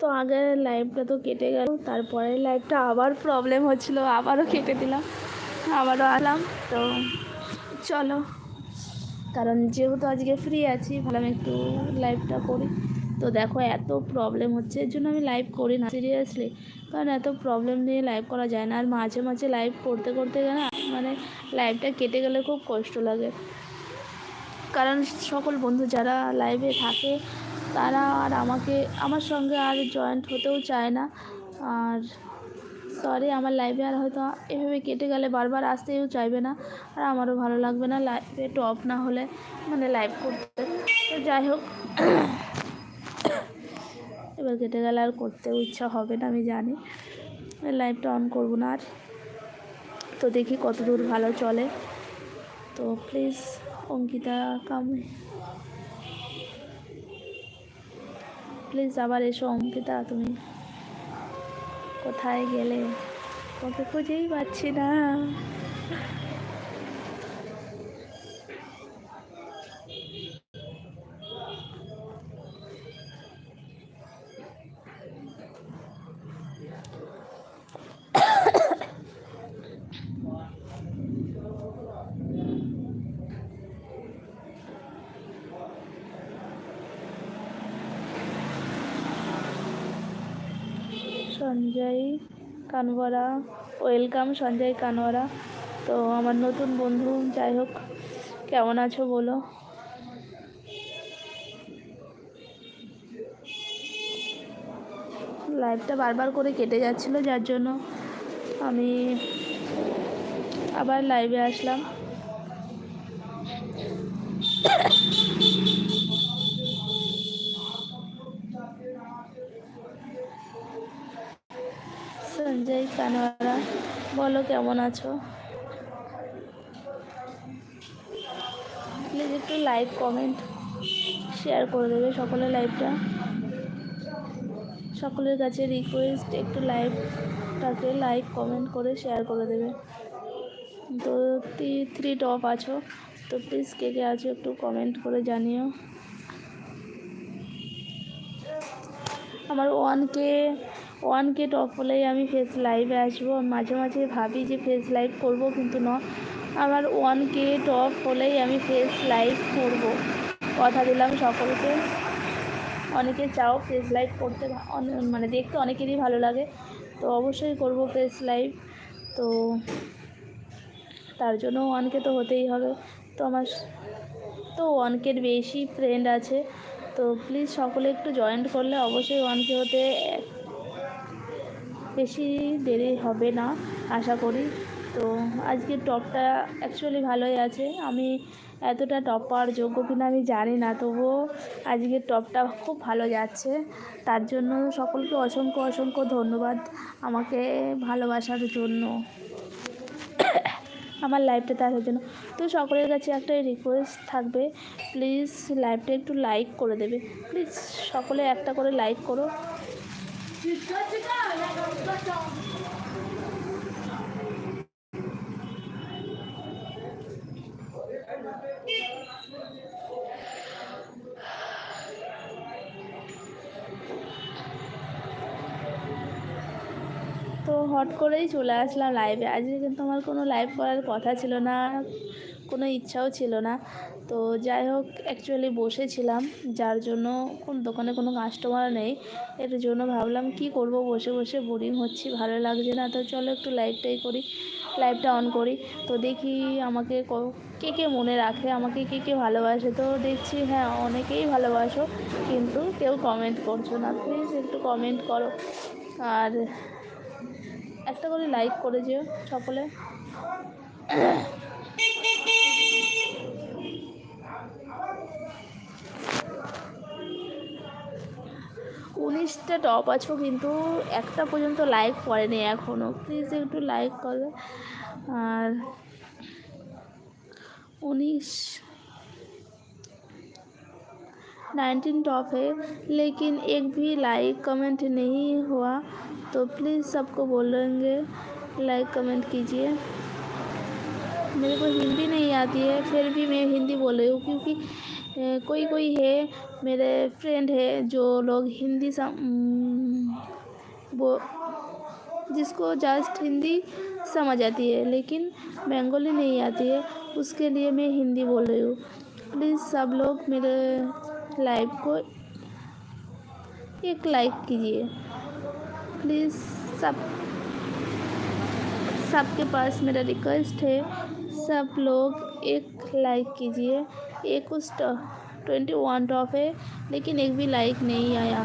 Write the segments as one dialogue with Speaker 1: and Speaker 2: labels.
Speaker 1: তো আগের লাইভটা তো কেটে গেল তারপরে লাইভটা আবার প্রবলেম হচ্ছিল, আবারও কেটে দিলাম, আবারও আলাম তো চলো। কারণ যেহেতু আজকে ফ্রি আছি, ভাবলাম একটু লাইভটা করি। তো দেখো, এত প্রবলেম হচ্ছে, এর জন্য আমি লাইভ করি না সিরিয়াসলি কারণ এত প্রবলেম নিয়ে লাইভ করা যায় না, আর মাঝে মাঝে লাইভ করতে করতে গেলে মানে লাইভটা কেটে গেলে খুব কষ্ট লাগে। কারণ সকল বন্ধু যারা লাইভে থাকে তারা আর আমাকে, আমার সঙ্গে আর জয়েন্ট হতেও চায় না। আর সরি আমার লাইভে আর হয়তো এভাবে কেটে গেলে বারবার আসতেও চাইবে না। আর আমারও ভালো লাগবে না লাইভে টপ না হলে মানে লাইভ করতে। তো যাই হোক, এবার কেটে গেলে আর করতেও ইচ্ছা হবে না, আমি জানি। লাইভটা অন করব না আর। তো দেখি কত দূর ভালো চলে। তো প্লিজ অঙ্কিতা কামে প্লিজ আবার এসো অঙ্কিতা তুমি কোথায় গেলে? তোকে খুঁজেই পাচ্ছি না। সঞ্জয় কানওয়ারা ওয়েলকাম সঞ্জয় কানওয়ারা। তো আমার নতুন বন্ধু, যাই হোক, কেমন আছো বলো? লাইভটা বারবার করে কেটে যাচ্ছিল, যার জন্য আমি আবার লাইভে আসলাম। কানওয়ারা বলো কেমন আছো? প্লিজ একটু লাইক কমেন্ট শেয়ার করে দেবে সকলের লাইভটা সকলের কাছে রিকোয়েস্ট একটু লাইভটাকে লাইক কমেন্ট করে শেয়ার করে দেবে। তো থ্রি টপ আছো, তো প্লিজ কে কে আছো একটু কমেন্ট করে জানিও। আমার one K one K top হলেই আমি ফেস লাইভে আসব। মাঝে মাঝে ভাবি যে ফেস লাইভ করব, কিন্তু না। আমার ওয়ান কে টপ হলেই আমি ফেস লাইভ করব। কথা দিলাম সকলকে। অনেকে চাও ফেস লাইভ করতে মানে দেখতে অনেকেরই ভালো লাগে। তো অবশ্যই করব ফেস লাইভ তো তার জন্য ওয়ানকে তো হতেই হবে। তো আমার তো ওয়ানকের বেশি ফ্রেন্ড আছে। তো প্লিজ সকলে একটু জয়েন্ট করলে অবশ্যই ওয়ানকে হতে বেশি দেরি হবে না, আশা করি। তো আজকের টপটা অ্যাকচুয়ালি ভালোই আছে। আমি এতটা টপ পাওয়ার যোগ্য কিনা আমি জানি না, তবুও আজকের টপটা খুব ভালো যাচ্ছে। তার জন্য সকলকে অসংখ্য অসংখ্য ধন্যবাদ আমাকে ভালোবাসার জন্য। আমার লাইভটাতে আসার জন্য। তো সকলের কাছে একটা রিকোয়েস্ট থাকবে প্লিজ লাইভটা একটু লাইক করে দেবে। প্লিজ সকলে একটা করে লাইক করো। তো হট করেই চলে আসলাম লাইভে আজকে কিন্তু আমার কোনো লাইভ করার কথা ছিল না, কোনো ইচ্ছাও ছিল না। তো যাই হোক অ্যাকচুয়ালি বসেছিলাম, যার জন্য কোন দোকানে কোনো কাস্টমার নেই। এর জন্য ভাবলাম কি করব, বসে বসে বোরিং হচ্ছি, ভালো লাগছে না। তো চলো একটু লাইভটাই করি লাইভটা অন করি। তো দেখি আমাকে কে কে মনে রাখে, আমাকে কে কে ভালোবাসে। তো দেখছি হ্যাঁ অনেকেই ভালোবাসো, কিন্তু কেউ কমেন্ট করছ না। প্লিজ একটু কমেন্ট করো। আর একটা করে লাইক করে যেও, সকলে। উনিশটা টপ আছো কিন্তু একটা পর্যন্ত লাইক করেনি এখনও প্লিজ একটু লাইক করো আর उन्नीस नाइनटीन टॉप है लेकिन एक भी लाइक कमेंट नहीं हुआ तो प्लीज़ सबको बोलेंगे लाइक कमेंट कीजिए मेरे को हिंदी नहीं आती है फिर भी मैं हिंदी बोल रही हूँ क्योंकि ए, कोई कोई है, मेरे फ्रेंड है जो लोग हिंदी सम वो, जिसको जस्ट हिंदी समझ आती है, लेकिन बंगाली नहीं आती है, उसके लिए मैं हिंदी बोल रही हूँ। प्लीज़ सब लोग मेरे लाइव को एक लाइक कीजिए। प्लीज़ सब, सबके पास मेरा रिक्वेस्ट है, सब लोग एक लाइक कीजिए। एक कुछ ट्वेंटी वन टॉप है, लेकिन एक भी लाइक नहीं आया।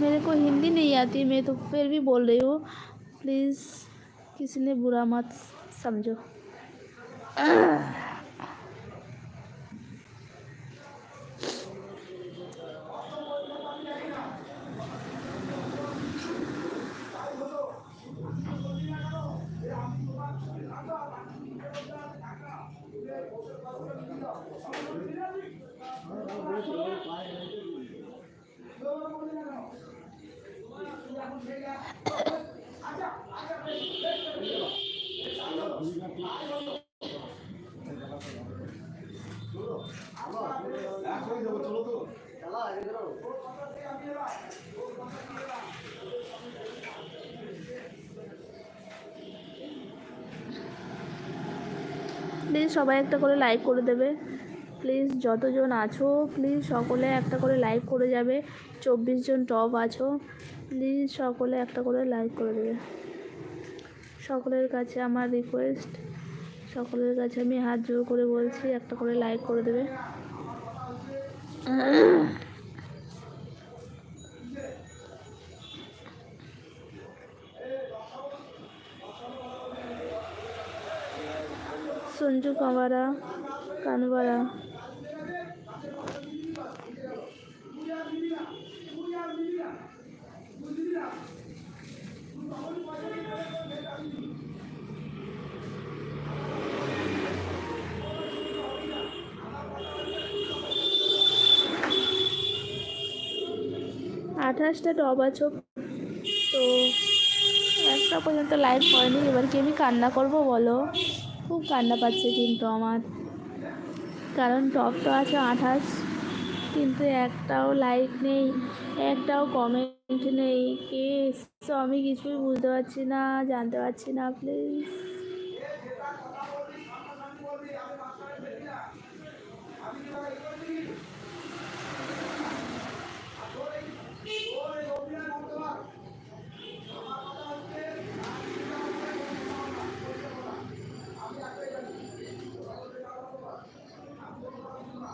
Speaker 1: मेरे को हिंदी नहीं आती, मैं तो फिर भी बोल रही हूँ। प्लीज़ किसी ने बुरा मत समझो। প্লিজ সবাই একটা করে লাইক করে দেবে। প্লিজ যতজন আছো, প্লিজ সকলে একটা করে লাইক করে যাবে। চব্বিশ জন টপ আছো। প্লিজ সকলে একটা করে লাইক করে দেবে। সকলের কাছে আমার রিকোয়েস্ট সকলের কাছে আমি হাত জোর করে বলছি, একটা করে লাইক করে দেবে। সঞ্জু কামারা কানবারা আঠাশটা টব আছো তো একটা পর্যন্ত লাইক পড়েনি এবার কি আমি কান্না করব বলো? খুব কান্না পাচ্ছে কিন্তু আমার। কারণ টপ তো আছে আঠাশ, কিন্তু একটাও লাইক নেই, একটাও কমেন্ট নেই। কে আমি কিছুই বুঝতে পারছি না, জানতে পারছি না please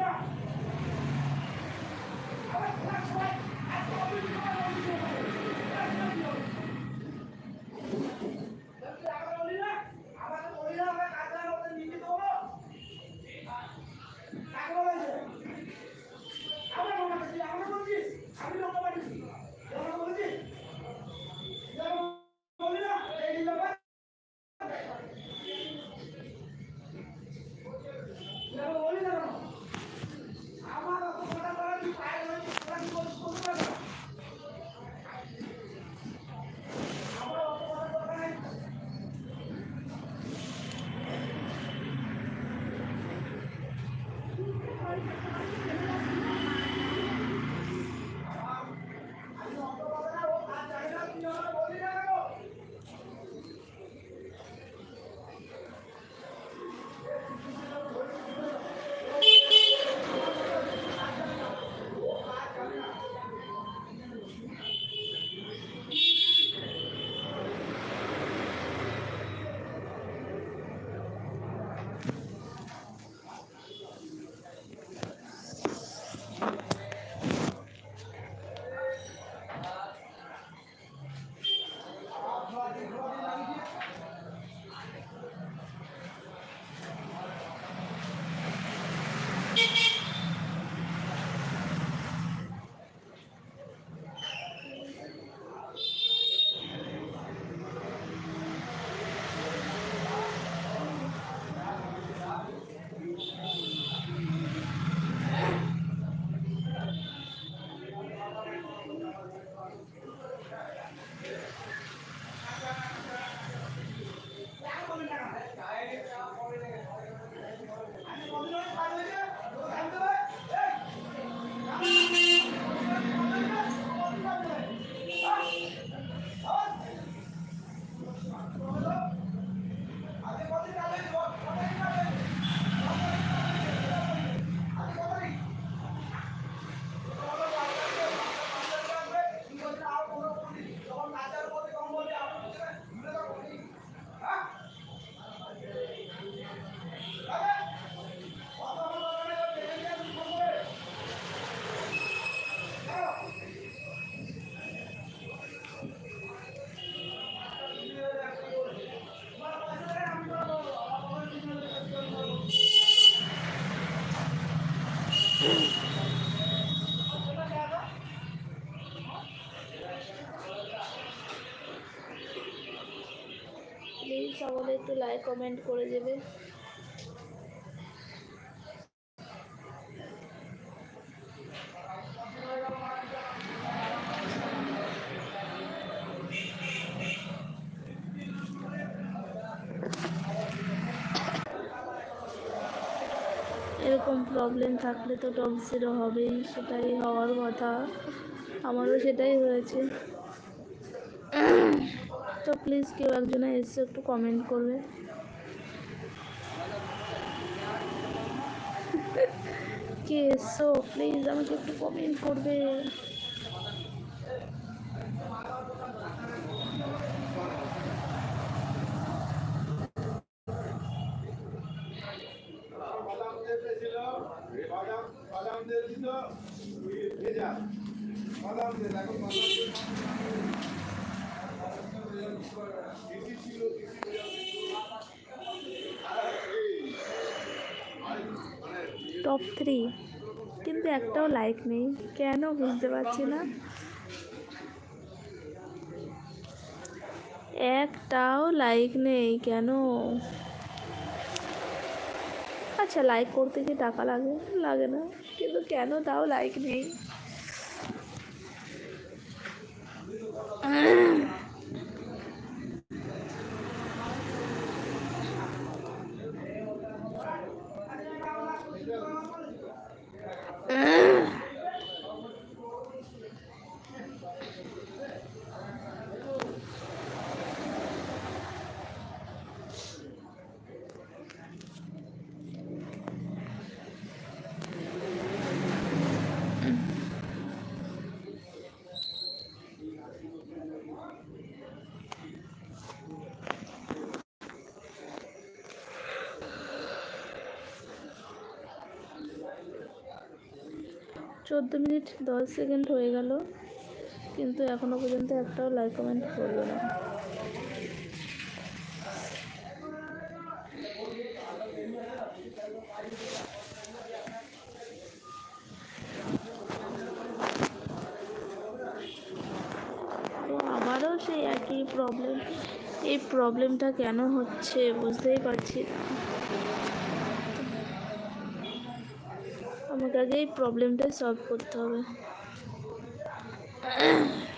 Speaker 1: Let's go! Thank you. Like comment করে দেবে। এরকম প্রবলেম থাকলে তো জিরো হবেই, সেটাই হওয়ার কথা। আমারও সেটাই হয়েছে। তো প্লিজ কেউ একজনে এসে একটু কমেন্ট করবে কে এসো প্লিজ আমাকে একটু কমেন্ট করবে
Speaker 2: বাদাম বাদাম ভেজা বাদাম দিয়ে দেখো বাদাম দিয়ে
Speaker 1: টপ থ্রি কিন্তু একটাও লাইক নেই। কেন বুঝতে পারছি না। একটাও লাইক নেই। কেন? আচ্ছা লাইক করতে কি টাকা লাগে? লাগে না। কিন্তু কেন তাও লাইক নেই? চোদ্দ মিনিট, দশ সেকেন্ড হয়ে গেল। কিন্তু এখনও পর্যন্ত একটাও লাইক কমেন্ট করল না। তো আবারও সেই একই প্রবলেম এই প্রবলেমটা কেন হচ্ছে বুঝতেই পারছি না আমাকে আগে এই প্রবলেমটা সলভ করতে হবে।